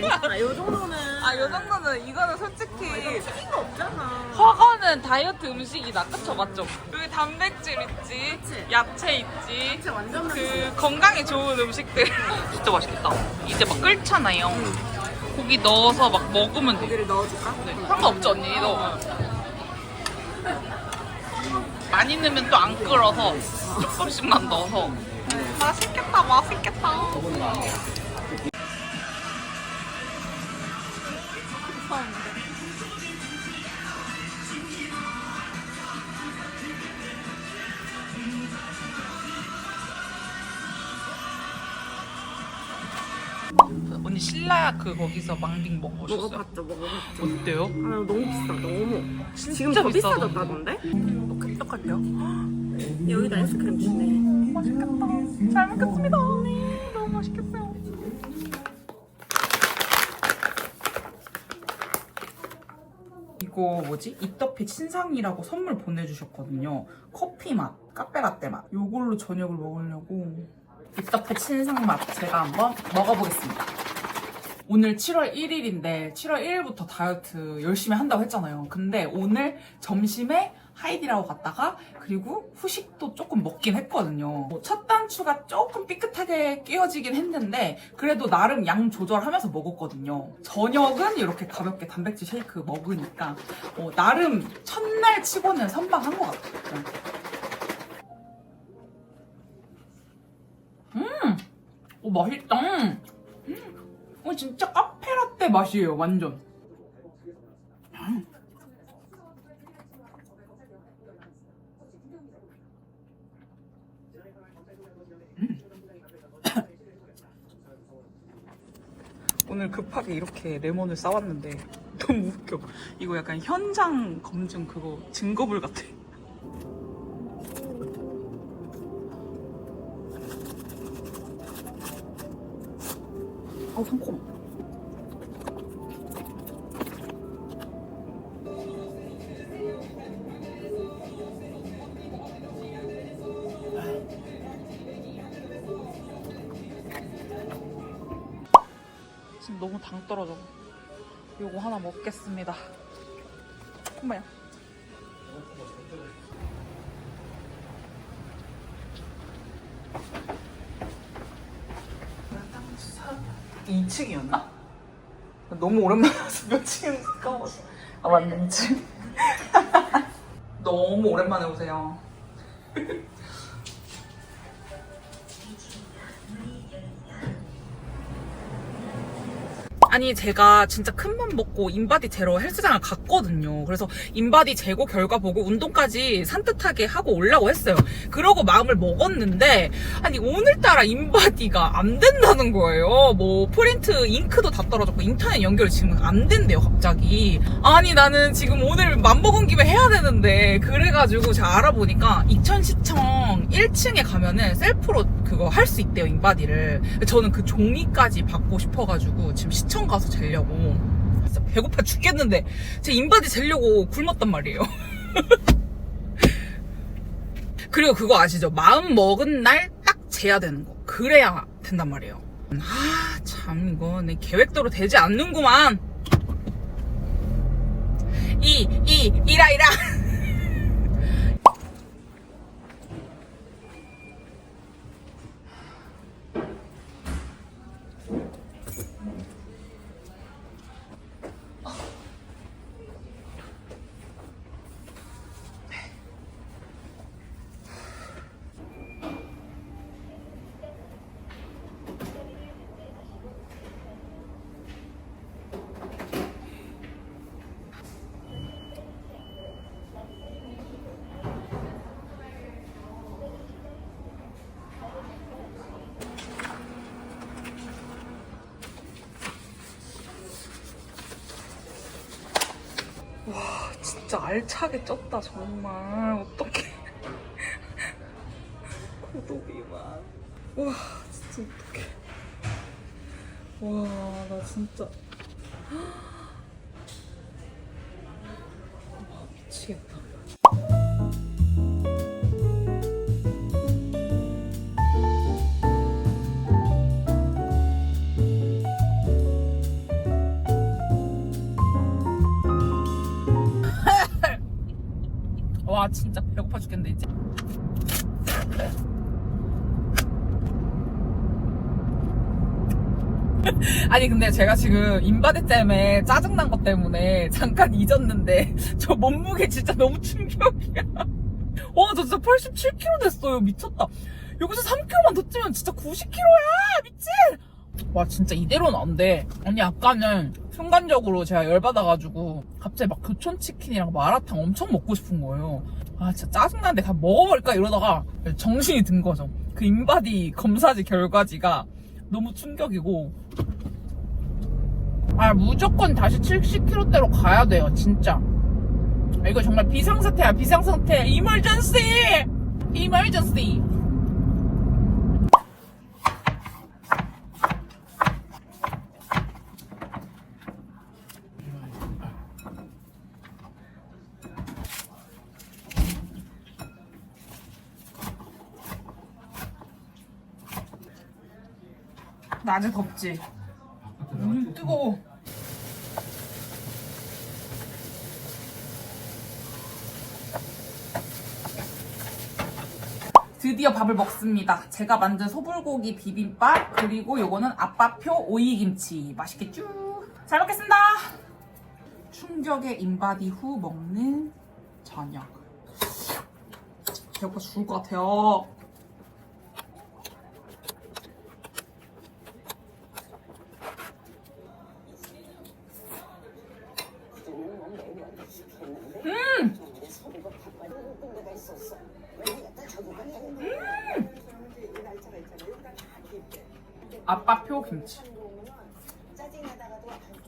괜찮아. 이 정도는. 아, 요 정도는 이거는 솔직히 튀긴 거 없잖아. 허거는 다이어트 음식이다. 그쵸, 맞죠? 여기 단백질 있지, 그치. 야채 있지, 진짜 완전 그 건강에 좋은 음식들. 진짜 맛있겠다. 이제 막 끓잖아요. 고기 넣어서 막 먹으면 돼. 고기를 넣어줄까? 네. 상관없죠, 언니. 넣으면. 많이 넣으면 또 안 끓어서 조금씩만 넣어서. 맛있겠다, 맛있겠다. 언니 신라 그 거기서 망빙 먹어보셨어요? 먹어봤죠, 먹어봤죠. 어때요? 아, 너무 비싸, 너무. 진짜 지금 더 비싸던데. 비싸졌다던데? 똑같아요? 여기다 아이스크림 주네. 맛있겠다. 잘 먹겠습니다. 너무 맛있겠어요. 이거 뭐지? 이터피 친상이라고 선물 보내주셨거든요. 커피 맛, 카페라떼 맛. 요걸로 저녁을 먹으려고. 이터피 친상 맛 제가 한번 먹어보겠습니다. 오늘 7월 1일인데 7월 1일부터 다이어트 열심히 한다고 했잖아요. 근데 오늘 점심에 하이디라고 갔다가 그리고 후식도 조금 먹긴 했거든요. 뭐첫 단추가 조금 삐끗하게 끼어지긴 했는데 그래도 나름 양 조절하면서 먹었거든요. 저녁은 이렇게 가볍게 단백질 쉐이크 먹으니까 어, 나름 첫날 치고는 선방한 것 같아요. 음, 오 맛있다. 음, 어, 진짜 카페라떼 맛이에요, 완전. 오늘 급하게 이렇게 레몬을 싸왔는데 너무 웃겨. 이거 약간 현장 검증 그거 증거물 같아. 어, 상콤. 떨어져. 요거 하나 먹겠습니다. 엄마야. 이 2층이었나? 너무 오랜만에 와서 몇 층인지 까먹었어. 아, 맞네, 2층. 너무 오랜만에 오세요. 아니 제가 진짜 큰 맘 먹고 인바디 제로 헬스장을 갔거든요. 그래서 인바디 제고 결과 보고 운동까지 산뜻하게 하고 오려고 했어요. 그러고 마음을 먹었는데 아니 오늘따라 인바디가 안 된다는 거예요. 뭐 프린트 잉크도 다 떨어졌고 인터넷 연결이 지금 안 된대요 갑자기. 아니 나는 지금 오늘 맘 먹은 김에 해야 되는데 그래가지고 제가 알아보니까 이천시청 1층에 가면은 셀프로 그거 할 수 있대요 인바디를. 저는 그 종이까지 받고 싶어가지고 지금 시청 가서 재려고. 진짜 배고파 죽겠는데 제 인바디 재려고 굶었단 말이에요. 그리고 그거 아시죠? 마음 먹은 날 딱 재야 되는 거. 그래야 된단 말이에요. 아, 참, 이거 내 계획대로 되지 않는구만. 이, 이, 이라, 이라. 진짜 알차게 쪘다, 정말. 와 진짜 배고파 죽겠네 이제. 아니 근데 제가 지금 인바디 잼에 짜증난 것 때문에 잠깐 잊었는데 저 몸무게 진짜 너무 충격이야. 와 저 진짜 87kg 됐어요. 미쳤다. 여기서 3kg만 더 찌면 진짜 90kg야! 미친 와 진짜 이대로는 안돼. 언니 아까는 순간적으로 제가 열받아가지고 갑자기 막 교촌치킨이랑 마라탕 엄청 먹고 싶은 거예요. 아 진짜 짜증나는데 다 먹어버릴까? 이러다가 정신이 든 거죠. 그 인바디 검사지 결과지가 너무 충격이고. 아 무조건 다시 70kg대로 가야 돼요 진짜. 이거 정말 비상사태야 비상사태. 이멀전시! 이멀전시 낮에 덥지? 음, 뜨거워. 드디어 밥을 먹습니다. 제가 만든 소불고기 비빔밥 그리고 요거는 아빠표 오이김치 맛있겠죠? 잘 먹겠습니다. 충격에 인바디 후 먹는 저녁. 배고파 죽을 것 같아요. 아빠표 김치.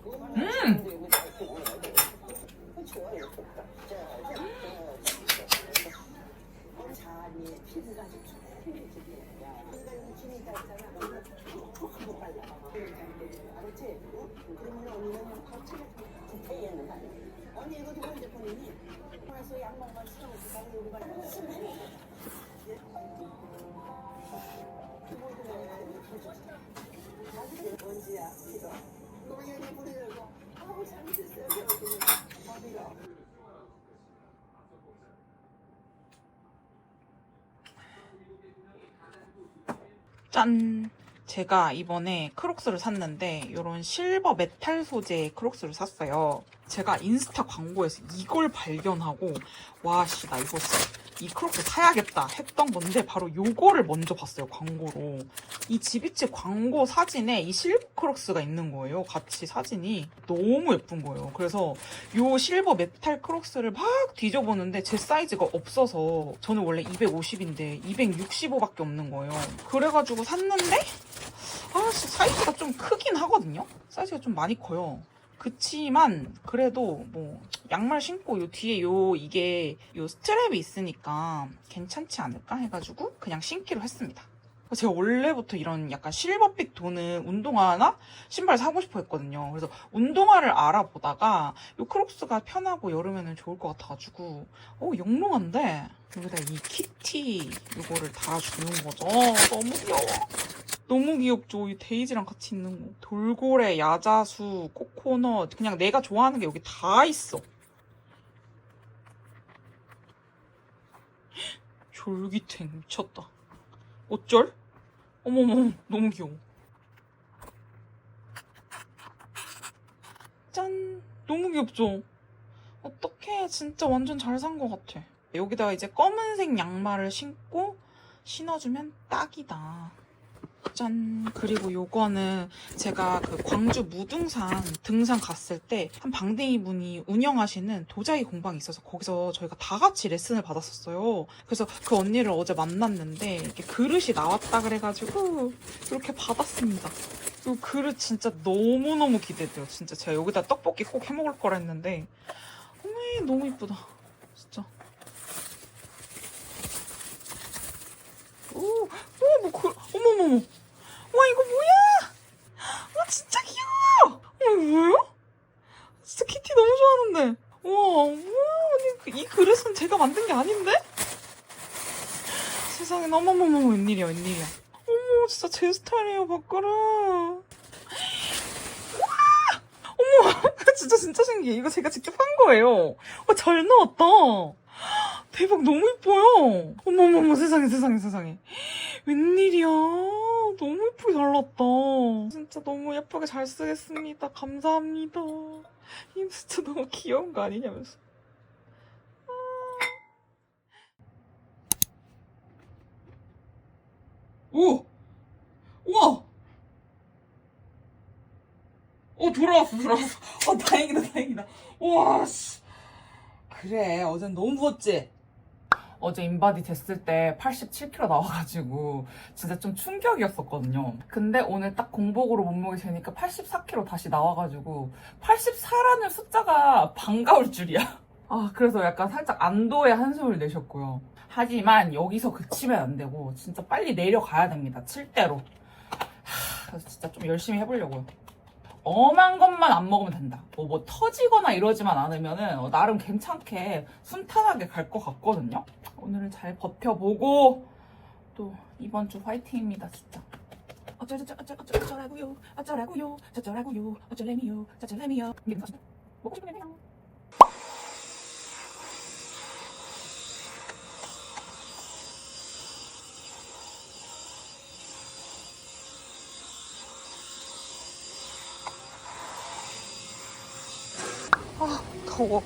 음! 짠! 제가 이번에 크록스를 샀는데 이런 실버 메탈 소재의 크록스를 샀어요. 제가 인스타 광고에서 이걸 발견하고 와씨 나 이거 이 크록스 사야겠다 했던 건데 바로 요거를 먼저 봤어요 광고로. 이 지비치 광고 사진에 이 실버 크록스가 있는 거예요 같이 사진이. 너무 예쁜 거예요. 그래서 요 실버 메탈 크록스를 막 뒤져보는데 제 사이즈가 없어서 저는 원래 250인데 265밖에 없는 거예요. 그래가지고 샀는데 아 사이즈가 좀 크긴 하거든요 사이즈가 좀 많이 커요 그치만 그래도 뭐 양말 신고 요 뒤에 요 이게 요 스트랩이 있으니까 괜찮지 않을까 해가지고 그냥 신기로 했습니다. 제가 원래부터 이런 약간 실버빛 도는 운동화나 신발 사고 싶어 했거든요. 그래서 운동화를 알아보다가 요 크록스가 편하고 여름에는 좋을 것 같아가지고 어 영롱한데 여기다 이 키티 요거를 달아주는 거죠. 너무 귀여워. 너무 귀엽죠? 이 데이지랑 같이 있는 거. 돌고래, 야자수, 코코넛. 그냥 내가 좋아하는 게 여기 다 있어. 졸깃해. 미쳤다. 어쩔? 어머머, 너무 귀여워. 짠! 너무 귀엽죠? 어떡해. 진짜 완전 잘 산 것 같아. 여기다가 이제 검은색 양말을 신고 신어주면 딱이다. 짠. 그리고 요거는 제가 그 광주 무등산 등산 갔을 때 한 방댕이 분이 운영하시는 도자기 공방이 있어서 거기서 저희가 다 같이 레슨을 받았었어요. 그래서 그 언니를 어제 만났는데 이렇게 그릇이 나왔다 그래가지고 이렇게 받았습니다. 이 그릇 진짜 너무너무 기대돼요. 진짜 제가 여기다 떡볶이 꼭 해먹을 거라 했는데 어머 너무 이쁘다. 진짜. 오, 오, 뭐, 그, 어머머머. 와, 이거 뭐야? 와, 진짜 귀여워! 어, 이거 뭐야? 진짜 키티 너무 좋아하는데. 와, 그- 이 그릇은 제가 만든 게 아닌데? 세상에, 어머머머, 웬일이야, 웬일이야. 어머, 진짜 제 스타일이에요, 밥그릇. 와! 어머, 진짜, 진짜 신기해. 이거 제가 직접 한 거예요. 와, 잘 나왔다. 대박 너무 예뻐요. 어머머머 세상에 세상에 세상에. 웬일이야. 너무 예쁘게 잘 났다. 진짜 너무 예쁘게 잘 쓰겠습니다. 감사합니다. 이 진짜 너무 귀여운 거 아니냐면서. 오! 우와! 어, 돌아왔어, 돌아왔어. 어, 다행이다, 다행이다. 우와, 씨. 그래, 어젠 너무 부었지? 어제 인바디 됐을 때 87kg 나와가지고 진짜 좀 충격이었었거든요. 근데 오늘 딱 공복으로 몸무게 재니까 84kg 다시 나와가지고 84라는 숫자가 반가울 줄이야. 아, 그래서 약간 살짝 안도의 한숨을 내셨고요. 하지만 여기서 그치면 안 되고 진짜 빨리 내려가야 됩니다. 7대로. 그래서 진짜 좀 열심히 해보려고요. 엄한 것만 안 먹으면 된다. 뭐, 뭐 터지거나 이러지만 않으면은 어, 나름 괜찮게 순탄하게 갈 것 같거든요. 오늘은 잘 버텨보고 또 이번 주 화이팅입니다, 진짜. 어쩌저쩌 어쩌 어쩌 어쩌라고요. 어쩌라고요. 저쩌라고요. 어쩌래미요. 저쩌래미요. 먹고 냄새야 아 더워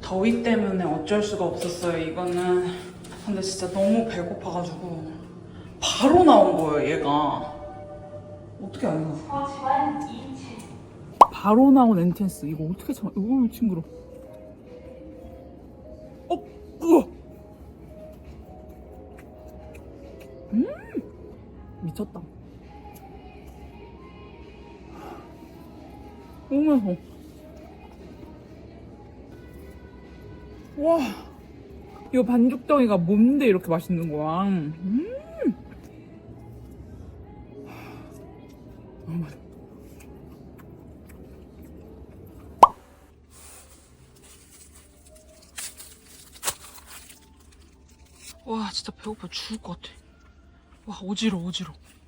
더위 때문에 어쩔 수가 없었어요, 이거는. 근데 진짜 너무 배고파가지고 바로 나온 거예요, 얘가. 어떻게 안 나? 바로 나온 엔텐스. 이거 어떻게 참, 이거 징그러. 어, 우와. 너무 맛있어. 와, 이거 반죽덩이가 뭔데 이렇게 맛있는 거야? 음. 너무 맛있어. 와, 진짜 배고파 죽을 것 같아. 와, 어지러, 어지러. 음.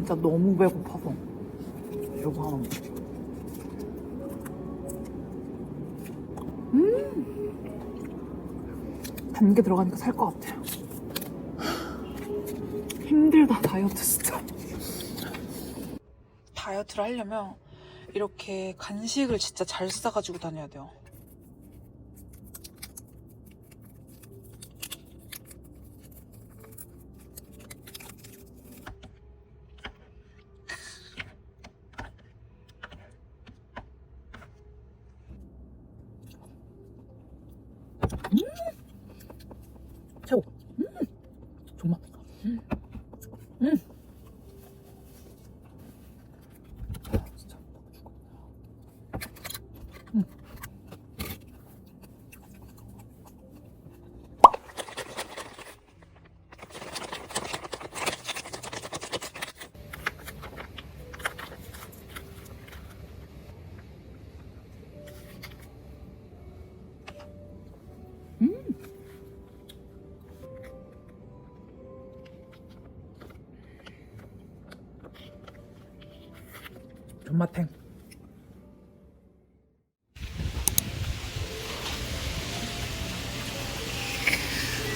진짜 너무 배고파서 이거 하나 먹어. 음! 단 게 들어가니까 살 것 같아요. 힘들다, 다이어트 진짜. 다이어트를 하려면 이렇게 간식을 진짜 잘 싸가지고 다녀야 돼요. 존맛탱.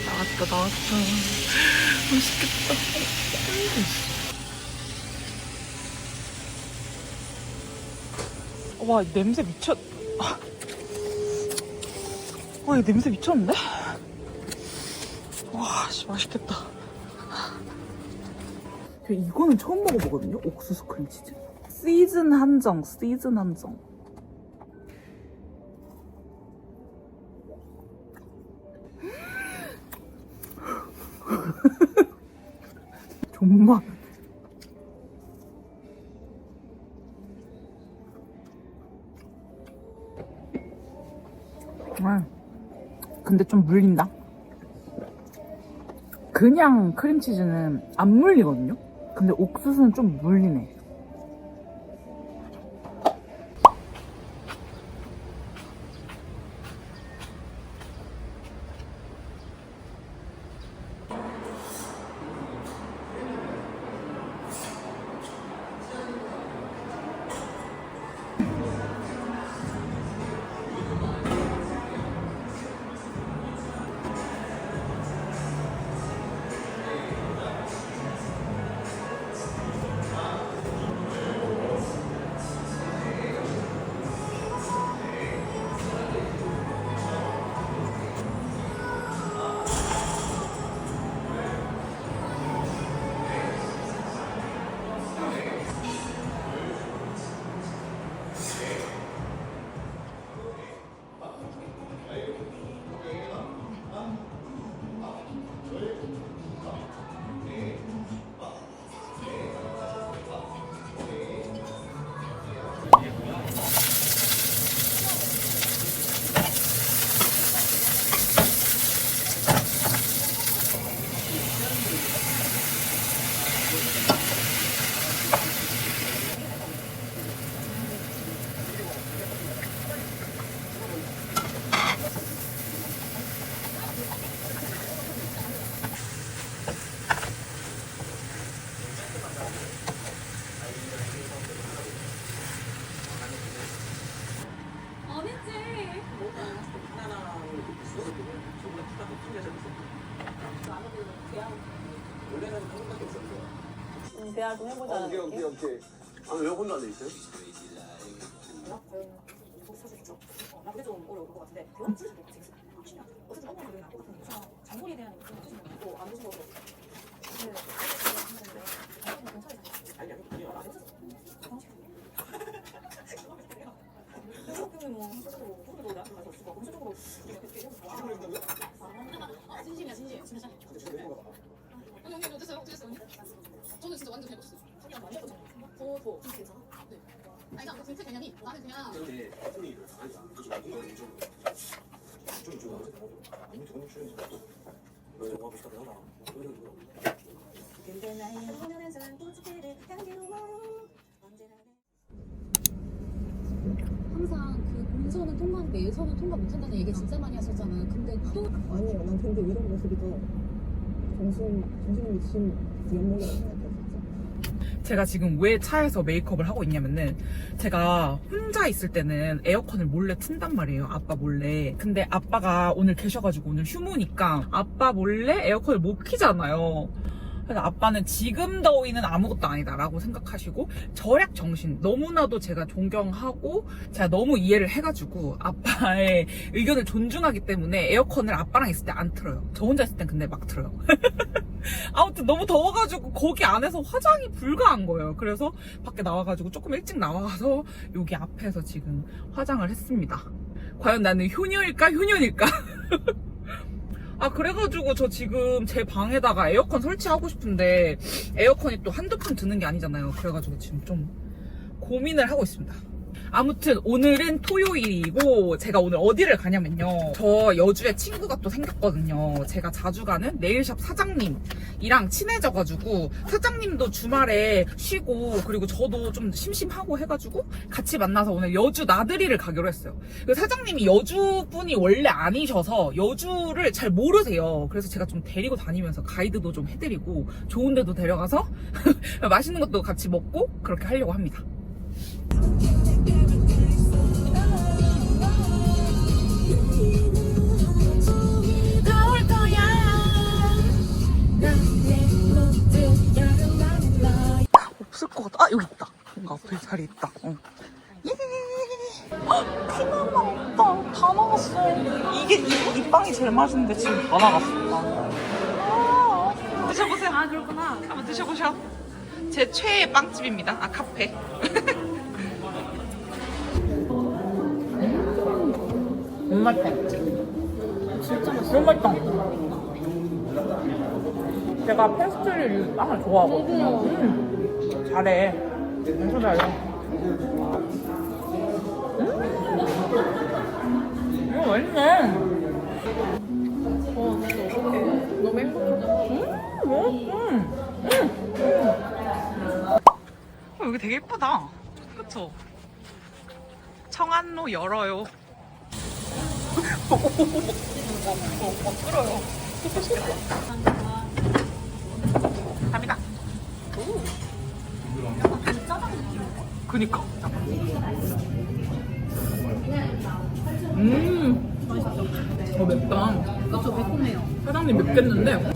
나왔다, 나왔다. 맛있겠다. 와, 냄새 미쳤. 아. 와, 이 냄새 미쳤는데? 와, 씨, 맛있겠다. 이거는 처음 먹어보거든요? 옥수수 크림치즈. 시즌 한정, 시즌 한정. 존맛. 아, 근데 좀 물린다. 그냥 크림치즈는 안 물리거든요? 근데 옥수수는 좀 물리네. 대화 좀 해보자. 오케이 오케이 오케이. 아왜 혼자 앉아 있어요? 네 언제나 항상 그 본선은 통과하는데 예선은 통과 못한다는 얘기 진짜 많이 하셨잖아 근데 또 아니요, 난 근데 이런 모습이 더 정신, 정신을 미친 면목이라고 생각해요, 진짜. 제가 지금 왜 차에서 메이크업을 하고 있냐면은 제가 혼자 있을 때는 에어컨을 몰래 튼단 말이에요. 아빠 몰래. 근데 아빠가 오늘 계셔가지고 오늘 휴무니까 아빠 몰래 에어컨을 못 키잖아요. 그래서 아빠는 지금 더위는 아무것도 아니다라고 생각하시고 절약 정신 너무나도 제가 존경하고 제가 너무 이해를 해가지고 아빠의 의견을 존중하기 때문에 에어컨을 아빠랑 있을 때 안 틀어요. 저 혼자 있을 땐 근데 막 틀어요. 아무튼 너무 더워가지고 거기 안에서 화장이 불가한 거예요. 그래서 밖에 나와가지고 조금 일찍 나와서 여기 앞에서 지금 화장을 했습니다. 과연 나는 효녀일까 효년일까? 아 그래가지고 저 지금 제 방에다가 에어컨 설치하고 싶은데 에어컨이 또 한두 푼 드는 게 아니잖아요. 그래가지고 지금 좀 고민을 하고 있습니다. 아무튼 오늘은 토요일이고 제가 오늘 어디를 가냐면요. 저 여주에 친구가 또 생겼거든요. 제가 자주 가는 네일샵 사장님이랑 친해져가지고 사장님도 주말에 쉬고 그리고 저도 좀 심심하고 해가지고 같이 만나서 오늘 여주 나들이를 가기로 했어요. 그 사장님이 여주 분이 원래 아니셔서 여주를 잘 모르세요. 그래서 제가 좀 데리고 다니면서 가이드도 좀 해드리고 좋은 데도 데려가서 맛있는 것도 같이 먹고 그렇게 하려고 합니다. 없을 것 같아. 아, 여기 있다. 뭔가 앞에 자리 있다. 어. 예! 헉, 피망만 없다. 다 나갔어. 이게, 이, 이 빵이 제일 맛있는데 지금 다 나갔어. 아, 드셔보세요. 아, 그렇구나. 한번 드셔보셔. 제 최애 빵집입니다. 아, 카페. 너무 맛있다. 진짜 맛있어. 너무 맛있다. 제가 페스트리 빵을 좋아하거든요. 음, 잘해. 엄청 잘해. 음, 이거 맛있네. 너무 행복하다. 어, 여기 되게 예쁘다. 그쵸? 청안로 열어요. 끌어요. 그니까. 음. 맛있어. 어, 맵다. 그쵸, 매콤해요. 사장님 맵겠는데?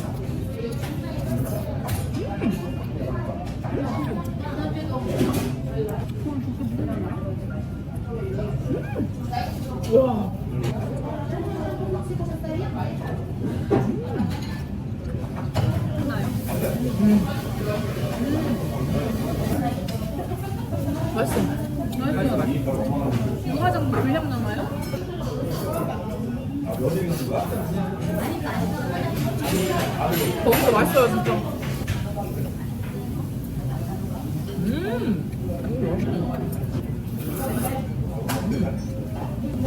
와. 화장 불량 남아요? 어, 진짜 맛있어요, 진짜. 음.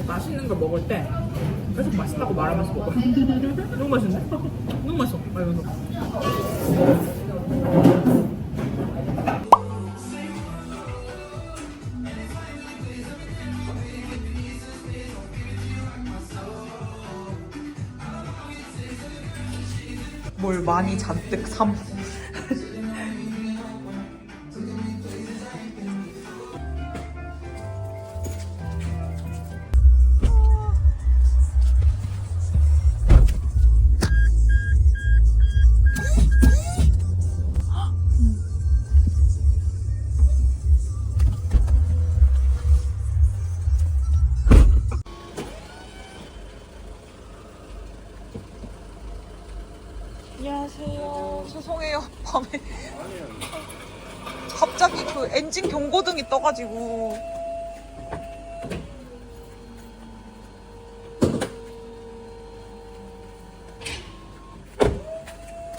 맛있는 걸 먹을 때 계속 맛있다고 말하면서 먹어요. 너무 맛있네? 너무 맛있어. 아, 이거. 많이 잔뜩 삼. 가지고